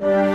you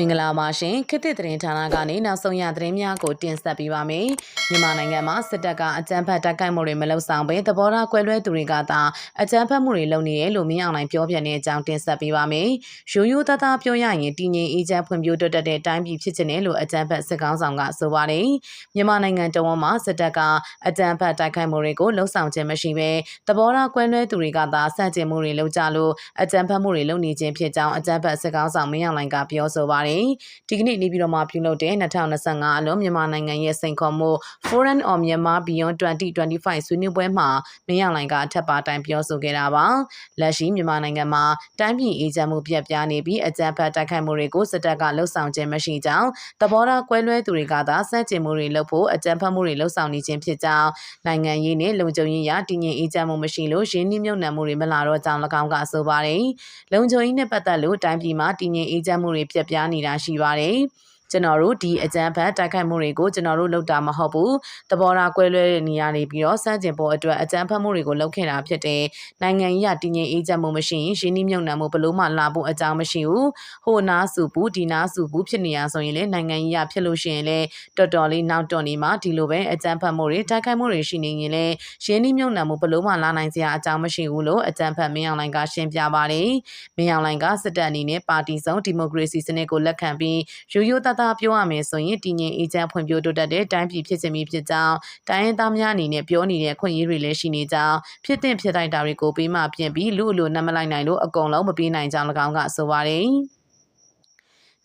မင်္ဂလာပါရှင်ခေတ်သစ်သတင်းဌာနကနေနောက်ဆုံးရသတင်းများကိုတင်ဆက်ပေးပါမယ်မြန်မာနိုင်ငံမှာစစ်တပ်ကအကြမ်းဖက်တိုက်ခိုက်မှုတွေမလုပ်ဆောင်ဘဲသဘောထားကွဲလွဲသူတွေကသာအကြမ်းဖက်မှုတွေလုပ်နေတယ်လို့မြင်အောင်နိုင်ပြောပြနေတဲ့အကြောင်းတင်ဆက်ပေးပါမယ်ရိုးရိုးသားသားပြောရရင်တည်ငြိမ်အေးချမ်းဖွံ့ဖြိုးတိုးတက်တဲ့တိုင်းပြည်ဖြစ်ချင်တယ်လို့အကြမ်းဖက်စစ်ကောင်းဆောင်ကဆိုပါတယ်မြန်မာနိုင်ငံတော်ဝန်မှာစစ်တပ်ကအကြမ်းဖက်တိုက်ခိုက်မှုတွေကိုလှုံ့ဆော်ခြင်းမရှိဘဲသဘောထားကွဲလွဲသူတွေကသာဆန့်ကျင်မှုတွေလုပ်ကြလို့အကြမ်းဖက်မှုတွေလုပ်နေခြင်းဖြစ်ကြောင်းအကြမ်းဖက်စစ်ကောင်းဆောင်မင်းအောင်လှိုင်ကပြောဆိုပါတယ်ပါတယ်။ဒီကနေ့နေပြည်တော်မှာပြုလုပ်တဲ့2025အလုံးမြန်မာနိုင်ငံရဲ့စိန်ခေါ်မှု Foreign on Myanmar Beyond 2025ဆွေးနွေးပွဲမှာမင်းအောင်လှိုင်ကအထက်ပါတိုင်ပြောဆိုခဲ့တာပါ။လက်ရှိမြန်မာနိုင်ငံမှာတိုင်းပြည်အေဂျင့်မှုပြက်ပြားနေပြီးအကြမ်းဖက်တိုက်ခိုက်မှုတွေကိုစစ်တပ်ကလှုံ့ဆော်ခြင်းမရှိကြောင်းသဘောထားကွဲလွဲသူတွေကသာစန့်ကျင်မှုတွေလုပ်ဖို့အကြမ်းဖက်မှုတွေလှုံ့ဆော်နေခြင်းဖြစ်ကြောင်းနိုင်ငံရေးနဲ့လုံခြုံရေးရတည်ငြိမ်အေဂျင့်မှုမရှိလို့ရင်းနှီးမြှုပ်နှံမှုတွေမလာတော့ကြောင်း၎င်းကဆိုပါတယ်။လုံခြုံရေးနဲ့ပတ်သက်လို့တိုင်းပြည်မှာတည်ငြိမ်အေဂျင့်မှုတွေပြက်ပြားနေတာရှိပါတယ်။ ကျွန်တော်တို့ဒီအကြမ်းဖက်တိုက်ခိုက်မှုတွေကိုကျွန်တော်တို့လုပ်တာမဟုတ်ဘူးတဘောထားကွဲလွဲတဲ့နေရာနေပြီးတော့စန့်ကျင်ဖို့အတွက်အကြမ်းဖက်မှုတွေကိုလုပ်ခဲ့တာဖြစ်တယ်နိုင်ငံရေးအတည်ငြိမ်အေးချမ်းမှုမရှိရင်ရှင်းနှီးမြုံနှံမှုဘလို့မှလာဖို့အကြောင်းမရှိဘူးဟိုနားစုဘူးဒီနားစုဘူးဖြစ်နေရဆိုရင်လေနိုင်ငံရေးအဖြစ်လို့ရှိရင်လေတော်တော်လေးနောက်တော်နေမှာဒီလိုပဲအကြမ်းဖက်မှုတွေတိုက်ခိုက်မှုတွေရှိနေရင်လေရှင်းနှီးမြုံနှံမှုဘလို့မှလာနိုင်စရာအကြောင်းမရှိဘူးလို့အကြမ်းဖက်မင်းအောင်လိုင်ကရှင်းပြပါတယ်မင်းအောင်လိုင်ကစစ်တပ်အနေနဲ့ပါတီစုံဒီမိုကရေစီစနစ်ကိုလက်ခံပြီးရိုးရိုးသားသားပြောရမယ်ဆိုရင်တည်ငြိမ်အေးချမ်းဖွံ့ဖြိုးတိုးတက်တဲ့တိုင်းပြည်ဖြစ်စဉ်မျိုးဖြစ်ကြောင်းတိုင်းရင်းသားများအနေနဲ့ပြောနေတဲ့အခွင့်အရေးတွေလည်းရှိနေကြောင်းဖြစ်တဲ့ဖြစ်တိုက်တာတွေကိုပေးမှပြင်ပြီးလူအလိုနမလိုက်နိုင်လို့အကုန်လုံးမပေးနိုင်ကြောင်း၎င်းကဆိုပါတယ်။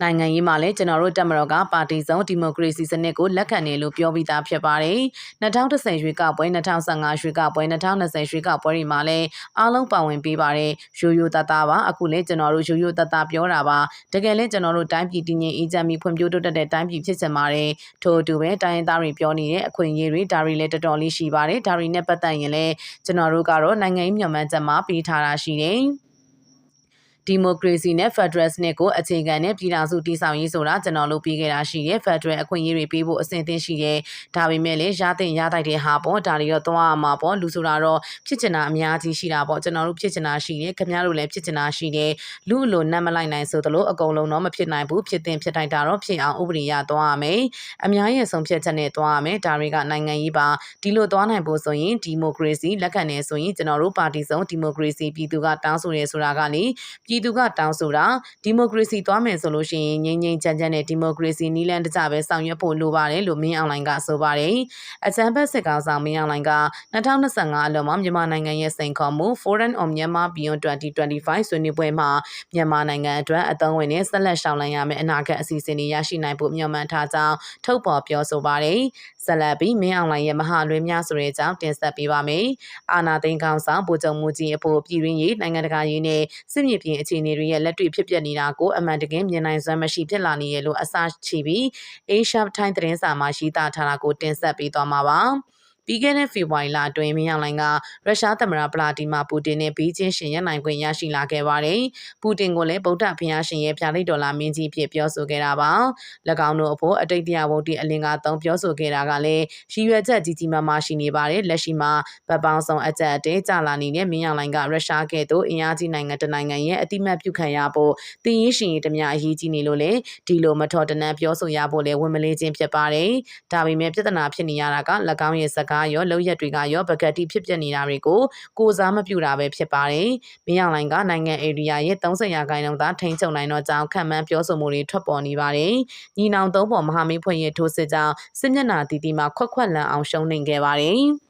နိုင်ငံရေးမှာလည်းကျွန်တော်တို့တက်မတော်ကပါတီစုံဒီမိုကရေစီစနစ်ကိုလက်ခံတယ်လို့ပြောပြီးသားဖြစ်ပါတယ်။2010ရွေးကောက်ပွဲ2015ရွေးကောက်ပွဲ2020ရွေးကောက်ပွဲတွေမှာလည်းအားလုံးပါဝင်ပေးပါတယ်။ရိုးရိုးသားသားပါအခုလည်းကျွန်တော်တို့ရိုးရိုးသားသားပြောတာပါ။တကယ်လည်းကျွန်တော်တို့တိုင်းပြည်တည်ငြိမ်အေးချမ်းပြီးဖွံ့ဖြိုးတိုးတက်တဲ့တိုင်းပြည်ဖြစ်ချင်ပါတယ်။ထို့အတူပဲတိုင်းရင်းသားတွေပြောနေတဲ့အခွင့်အရေးတွေဒါတွေလည်းတော်တော်လေးရှိပါတယ်။ဒါတွေနဲ့ပတ်သက်ရင်လည်းကျွန်တော်တို့ကတော့နိုင်ငံရေးမျှော်မှန်းချက်မှာပေးထားတာရှိတယ်။ ဒီမိုကရေစီနဲ့ဖက်ဒရယ်စနစ်ကိုအခြေခံတဲ့ပြည်ထောင်စုတည်ဆောက်ရေးဆိုတာကျွန်တော်တို့ပြီးခဲ့တာရှိရဲ့ဖက်ဒရယ်အခွင့်အရေးတွေပေးဖို့အဆင်သင့်ရှိရဲ့ဒါပေမဲ့လည်းရတဲ့ရတိုက်တဲ့ဟာပေါ့ဒါတွေတော့သွားရမှာပေါ့လူဆိုတာတော့ဖြစ်ချင်တာအများကြီးရှိတာပေါ့ကျွန်တော်တို့ဖြစ်ချင်တာရှိတယ်ခင်ဗျားတို့လည်းဖြစ်ချင်တာရှိတယ်လူအလိုနတ်မလိုက်နိုင်ဆိုသလိုအကုန်လုံးတော့မဖြစ်နိုင်ဘူးဖြစ်တင်ဖြစ်တိုက်တာတော့ဖြစ်အောင်ဥပဒေရသွားရမယ်အများရဲ့ဆုံးဖြတ်ချက်နဲ့သွားရမယ်ဒါတွေကနိုင်ငံရေးပါဒီလိုသွားနိုင်ဖို့ဆိုရင်ဒီမိုကရေစီလက်ခံနေဆိုရင်ကျွန်တော်တို့ပါတီစုံဒီမိုကရေစီပြည်သူကတောင်းဆိုရဲဆိုတာကလေပြည်သူကတောင်းဆိုတာဒီမိုကရေစီသွားမယ်ဆိုလို့ရှိရင်ငြိမ်းငြိမ်းချမ်းချမ်းနဲ့ဒီမိုကရေစီနီးလန်းတကြပဲဆောင်ရွက်ဖို့လိုပါတယ်လို့မင်းအောင်လှိုင်ကဆိုပါတယ်။အကြံဖက်စစ်ကောင်ဆောင်မင်းအောင်လှိုင်က2025အလွန်မှာမြန်မာနိုင်ငံရဲ့စိန်ခေါ်မှု Foreign on Myanmar Beyond 2025ဆွေးနွေးပွဲမှာမြန်မာနိုင်ငံအတွက်အသုံးဝင်တဲ့ဆက်လက်ရှောင်လန်းရမယ့်အနာဂတ်အစီအစဉ်တွေရရှိနိုင်ဖို့မျှော်မှန်းထားကြောင်းထုတ်ဖော်ပြောဆိုပါတယ်။ဆက်လက်ပြီးမင်းအောင်လှိုင်ရဲ့မဟာလွေးများဆိုတဲ့အကြောင်းတင်ဆက်ပေးပါမယ်။အာနာသိန်းကောင်ဆောင်ဗိုလ်ချုပ်မူကြီးအဖို့ပြည်ရင်းရေးနိုင်ငံတကာရေးနဲ့စစ်မြေပြင်အခြေအနေတွေရဲ့လက်တွေ့ဖြစ်ပျက်နေတာကိုအမှန်တကယ်မြင်နိုင်စွမ်းမရှိဖြစ်လာနေရလို့အစချီပြီး Asia Time သတင်းစာမှာရှိသားထားတာကိုတင်ဆက်ပေးသွားမှာပါ။ ပြီးခဲ့တဲ့ဖေဖော်ဝါရီလအတွင်းမင်းအောင်လှိုင်ကရုရှားသမ္မတပလာတီမာပူတင်နဲ့ဘေးချင်းရှင်ရနိုင်ခွင့်ရရှိလာခဲ့ပါတယ်။ပူတင်ကလည်းဗုဒ္ဓဘုရားရှင်ရဲ့ပြာလိဒေါ်လာမင်းကြီးဖြစ်ပြောဆိုခဲ့တာပါ။၎င်းတို့အဖို့အတိတ်တရားဝုဒ္ဓအလင်္ကာသုံးပြောဆိုခဲ့တာကလည်းရည်ရွယ်ချက်ကြီးကြီးမားမားရှိနေပါတယ်။လက်ရှိမှာဗတ်ပေါင်းဆောင်အကြက်အတဲကြလာနေတဲ့မင်းအောင်လှိုင်ကရုရှားကဲ့သို့အင်အားကြီးနိုင်ငံတနိုင်ငံရဲ့အတိမတ်ပြုခံရဖို့တင်ရရှင်ရေးတမျှအရေးကြီးနေလို့လေဒီလိုမထော်တနန်းပြောဆိုရဖို့လည်းဝန်မလေးခြင်းဖြစ်ပါတယ်။ဒါပေမဲ့ပြဿနာဖြစ်နေရတာက၎င်းရဲ့စကားရောလောက်ရက်တွေကရောပကတိဖြစ်ပျက်နေတာတွေကိုကိုစားမပြူတာပဲဖြစ်ပါတယ်။မင်းအောင်လိုင်ကနိုင်ငံဧရိယာရဲ့30ရာခိုင်နှုန်းသာထိန်းချုပ်နိုင်တော့ကြောင်းခံမှန်းပြောဆိုမှုတွေထွက်ပေါ်နေပါတယ်။ညီနောင်သုံးပေါ်မဟာမိတ်ဖွဲ့ရဲ့ထိုးစစ်ကြောင့်စစ်မျက်နှာတီတီမှာခွက်ခွက်လန်အောင်ရှုံးနေခဲ့ပါတယ်။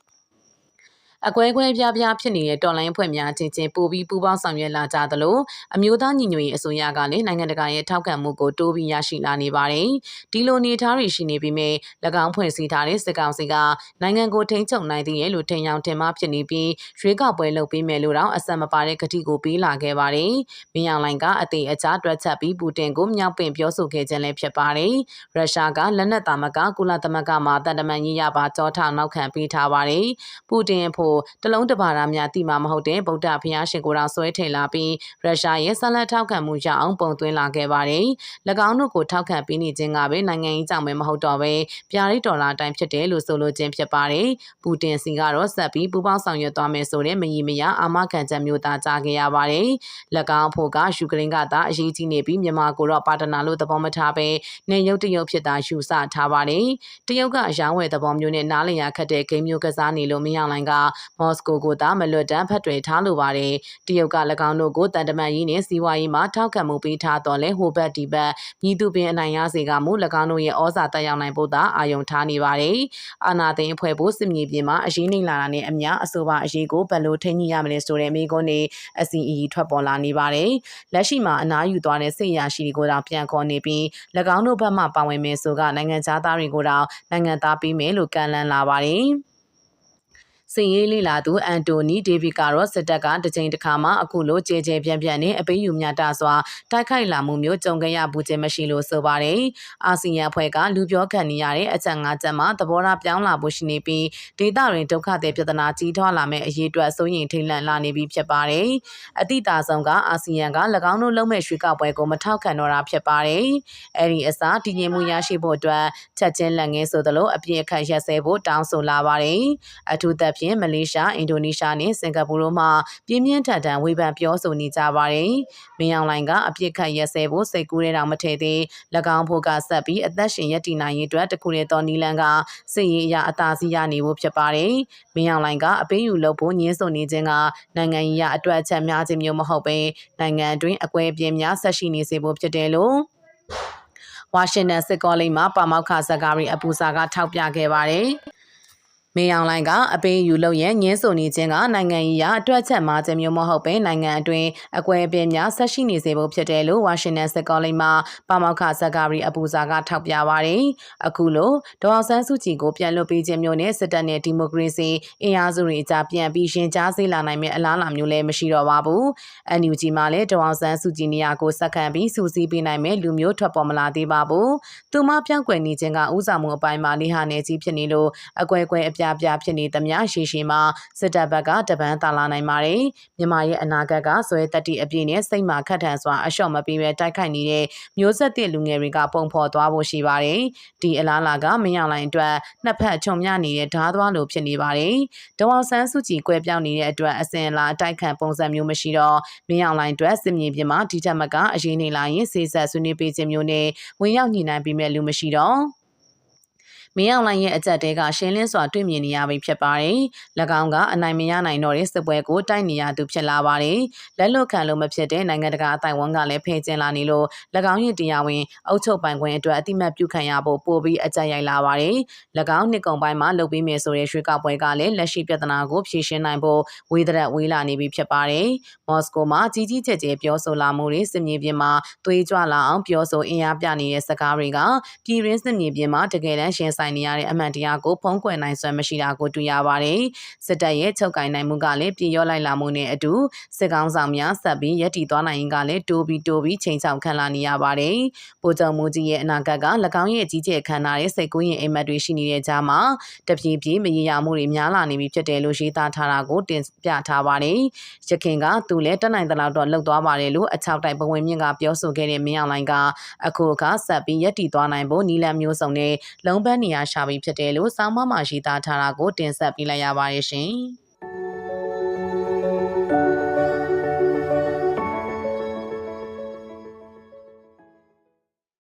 အကွဲကွဲပြားပြားဖြစ်နေတဲ့တော်လိုင်းအဖွဲ့များချင်းချင်းပိုပြီးပူးပေါင်းဆောင်ရွက်လာကြသလိုအမျိုးသားညီညွတ်ရေးအစိုးရကလည်းနိုင်ငံတကာရဲ့ထောက်ခံမှုကိုတိုးပြီးရရှိလာနေပါတယ်။ဒီလိုနေထားတွေရှိနေပြီးမြဲ၎င်းဖွဲ့စည်းထားတဲ့စစ်ကောင်စီကနိုင်ငံကိုထိန်းချုပ်နိုင်သေးရဲ့လို့ထင်ကြောင်ထင်မှားဖြစ်နေပြီးရွေးကောက်ပွဲလုပ်ပေးမယ်လို့တော့အစံမပါတဲ့ကတိကိုပေးလာခဲ့ပါတယ်။မင်းအောင်လိုင်ကအသေးအချတွက်ချက်ပြီးပူတင်ကိုမြောက်ပင်ပြောဆိုခဲ့ခြင်းလည်းဖြစ်ပါတယ်။ရုရှားကလက်နက်တာမကကုလသမဂ္ဂမှာတန်တမန်ရေးရပါကြောထားနောက်ခံပေးထားပါတယ်။ပူတင်ဖို့ကိုတလုံးတပါးများတိမှာမဟုတ်တဲ့ဗုဒ္ဓဘုရားရှင်ကိုယ်တော်ဆွဲထည့်လာပြီးရုရှားရဲ့ဆက်လက်ထောက်ခံမှုရအောင်ပုံသွင်းလာခဲ့ပါတယ်။၎င်းတို့ကိုထောက်ခံပေးနေခြင်းကပဲနိုင်ငံရေးကြောင့်ပဲမဟုတ်တော့ပဲပြားရိဒေါ်လာတိုင်းဖြစ်တယ်လို့ဆိုလိုခြင်းဖြစ်ပါတယ်။ပူတင်စီကတော့ဆက်ပြီးပူပေါင်းဆောင်ရွက်သွားမယ်ဆိုတဲ့မယီမယအာမခံချက်မျိုးသားကြားခဲ့ရပါတယ်။၎င်းဖို့ကယူကရိန်းကသာအရေးကြီးနေပြီးမြန်မာကိုတော့ပါတနာလို့သဘောမထားပဲနေရုပ်တရုပ်ဖြစ်တာယူဆထားပါတယ်။တရုတ်ကအယောင်းဝယ်သဘောမျိုးနဲ့နားလည်ရခက်တဲ့ဂိမ်းမျိုးကစားနေလို့မရနိုင်ကမော်စကိုကိုသာမလွတ်တမ်းဖတ်တွေထားလိုပါတယ်။တရုတ်က၎င်းတို့ကိုတန်တမန်ရေးနဲ့စီးပွားရေးမှာထောက်ခံမှုပေးထားတော့လဲဟိုဘက်ဒီဘက်မြည်သူပင်အနိုင်ရစေကမူ၎င်းတို့ရဲ့ဩဇာတက်ရောက်နိုင်ဖို့သာအာရုံထားနေပါတယ်။အာနာသိန်းအဖွဲ့ဖို့စစ်မြေပြင်မှာအရေးနှိမ့်လာတာနဲ့အမျှအဆိုပါအရေးကိုဘယ်လိုထိန်းညှိရမလဲဆိုတဲ့မိကုန်းတွေအစီအီထွက်ပေါ်လာနေပါတယ်။လက်ရှိမှာအနားယူသွားတဲ့စစ်ရာရှိတွေကိုတော့ပြန်ခေါ်နေပြီး၎င်းတို့ဘက်မှပါဝင်မယ်ဆိုကနိုင်ငံသားတွေကိုတော့နိုင်ငံသားပေးမယ်လို့ကန့်လန့်လာပါတယ်။ စင်ရေးလေးလာသူအန်တိုနီဒေးဗစ်ကတော့စစ်တပ်ကတစ်ချိန်တစ်ခါမှအခုလိုကြေကြေပြန့်ပြန့်နဲ့အပေးယူမြတာစွာတိုက်ခိုက်လာမှုမျိုးကြုံခဲ့ရဘူးခြင်းမရှိလို့ဆိုပါတယ်။အာဆီယံဖွဲ့ကလူပြောခံနေရတဲ့အချက်၅ချက်မှာသဘောထားပြောင်းလာဖို့ရှိနေပြီးဒေသတွင်ဒုက္ခသည်ပြဿနာကြီးထွားလာမယ့်အရေးအတွက်စိုးရိမ်ထိတ်လန့်လာနေပြီဖြစ်ပါတယ်။အတိအတာဆုံးကအာဆီယံက၎င်းတို့လုံးမဲ့ရွှေကောက်ပွဲကိုမထောက်ခံတော့တာဖြစ်ပါတယ်။အဲဒီအစားတည်ငြိမ်မှုရရှိဖို့အတွက်ချက်ချင်းလက်ငင်းဆိုသလိုအပြည့်အခက်ရက်စဲဖို့တောင်းဆိုလာပါတယ်။အထူးသဖြင့်ဖြင့်မလေးရှားအင်ဒိုနီးရှားနဲ့စင်ကာပူတို့မှပြင်းပြင်းထန်ထန်ဝေဖန်ပြောဆိုနေကြပါတယ်။မင်းအောင်လှိုင်ကအပြစ်ခတ်ရက်စဲဖို့စိတ်ကူးရဲတောင်မထည့်သေး၎င်းဖို့ကဆက်ပြီးအသက်ရှင်ရည်တည်နိုင်ရေးအတွက်တခုတည်းသောနီလန်ကစစ်ရေးအရာအသာစီးရနေဖို့ဖြစ်ပါတယ်။မင်းအောင်လှိုင်ကအပေးယူလုပ်ဖို့ညှင်းဆိုနေခြင်းကနိုင်ငံရေးအအတွက်အချက်များခြင်းမျိုးမဟုတ်ဘဲနိုင်ငံအတွင်းအကွဲပြင်းများဆက်ရှိနေစေဖို့ဖြစ်တယ်လို့ဝါရှင်တန်စစ်ကောလိပ်မှာပါမောက်ခဇကာရီအပူစာကထောက်ပြခဲ့ပါတယ်။ မင်းအောင်လှိုင်ကအပေးယူလို့ရငင်းဆိုနေခြင်းကနိုင်ငံရေးအအတွက်ချက်မှာခြင်းမျိုးမဟုတ်ပဲနိုင်ငံအတွင်းအကွဲအပြဲများဆက်ရှိနေစေဖို့ဖြစ်တယ်လို့ဝါရှင်တန်စစ်ကောလိပ်မှာပါမောက္ခဇက်ကာရီအပူဇာကထောက်ပြပါတယ်။အခုလိုဒေါ်အောင်ဆန်းစုကြည်ကိုပြန်လွှတ်ပေးခြင်းမျိုးနဲ့စစ်တပ်နဲ့ဒီမိုကရေစီအင်အားစုတွေအကြားပြန်ပြီးရှင်ကြားစေလာနိုင်မယ့်အလားအလာမျိုးလည်းမရှိတော့ပါဘူး။ NUG မှာလည်းဒေါ်အောင်ဆန်းစုကြည်နေရာကိုစက္ကန့်ပြီးစူးစီးပေးနိုင်မယ့်လူမျိုးထွက်ပေါ်မလာသေးပါဘူး။သူမပြောင်းကွယ်နေခြင်းကဥစားမှုအပိုင်းမှာလိဟာနေကြီးဖြစ်နေလို့အကွဲကွဲအပြပြဖြစ်နေသမျှရှည်ရှည်မှာစစ်တပ်ဘက်ကတပန်းတာလာနိုင်ပါတယ်။မြန်မာရဲ့အနာဂတ်ကဇွဲတက်တီအပြည့်နဲ့စိတ်မာခတ်ထန်စွာအလျှော့မပေးပဲတိုက်ခိုက်နေတဲ့မျိုးဆက်သစ်လူငယ်တွေကပုံဖော်သွားဖို့ရှိပါတယ်။ဒီအလားလာကမင်းအောင်လိုင်အတွက်နှစ်ဖက်ခြုံမြနေတဲ့ဓားသွားလိုဖြစ်နေပါတယ်။ဒေါ်ဆန်းစုကြည်ကွဲပြောင်းနေတဲ့အတွက်အစင်လာအတိုက်ခံပုံစံမျိုးမရှိတော့မင်းအောင်လိုင်အတွက်စစ်မြေပြင်မှာဒီထက်မကအရေးနေလာရင်စေဆက်ဆွေးနွေးပေးခြင်းမျိုးနဲ့ဝင်ရောက်ညှိနှိုင်းပြီးမဲ့လူမရှိတော့ မင်းအောင်လှိုင်ရဲ့အကြက်တဲကရှင်းလင်းစွာတွေ့မြင်နေရပြီဖြစ်ပါတယ်။၎င်းကအနိုင်မရနိုင်တော့တဲ့စစ်ပွဲကိုတိုက်နေရသူဖြစ်လာပါတယ်။လက်လွတ်ခံလို့မဖြစ်တဲ့နိုင်ငံတကာအတိုင်းဝန်ကလည်းဖယ်ကျင်လာနေလို့၎င်းရဲ့တရားဝင်အုပ်ချုပ်ပိုင်ခွင့်အတွက်အတိမတ်ပြုခံရဖို့ပိုပြီးအကြက်ရိုက်လာပါတယ်။၎င်းနှစ်ကုန်ပိုင်းမှာလုပ်ပြီးမယ်ဆိုတဲ့ရွှေကောက်ပွဲကလည်းလက်ရှိပြဿနာကိုဖြေရှင်းနိုင်ဖို့ဝေးတဲ့ဝေးလာနေပြီဖြစ်ပါတယ်။မော်စကိုမှာကြီးကြီးကျယ်ကျယ်ပြောဆိုလာမှုတွေစစ်မြေပြင်မှာသွေးကြွလာအောင်ပြောဆိုအင်အားပြနေတဲ့စကားတွေကပြည်ရင်းစစ်မြေပြင်မှာတကယ်တမ်းရှင်ဆိုင်နေရတဲ့အမှန်တရားကိုဖုံးကွယ်နိုင်စွမ်းမရှိတာကိုတွေ့ရပါတယ်။စစ်တပ်ရဲ့ချုပ်ကင်နိုင်မှုကလည်းပြည်ရောလိုက်လာမှုနဲ့အတူစစ်ကောင်းဆောင်များဆက်ပြီးရည်တည်သွားနိုင်ရင်ကလည်းတိုးပြီးတိုးပြီးချိန်ချောက်ခံလာနေရပါတယ်။ပိုချုပ်မှုကြီးရဲ့အနာဂတ်က၎င်းရဲ့ကြီးကျယ်ခမ်းနားတဲ့စိတ်ကူးရင်အိမ်မက်တွေရှိနေတဲ့ကြားမှာတပြေးပြေးမရေရာမှုတွေများလာနေပြီဖြစ်တယ်လို့ရေးသားထားတာကိုတင်ပြထားပါတယ်။ရခင်ကသူလည်းတက်နိုင်သလောက်တော့လှုပ်သွားပါတယ်လို့အချောက်တိုက်ပဝင်မြင့်ကပြောဆိုခဲ့တဲ့မင်းအောင်လိုင်ကအခုအခါဆက်ပြီးရည်တည်သွားနိုင်ဖို့နီလန်မျိုးစုံနဲ့လုံးပန်းနေနေရာရှာပြီးဖြစ်တယ်လို့ဆောင်းပါးမှာရေးသားထားတာကိုတင်ဆက်ပေးလိုက်ရပါတယ်ရှင်။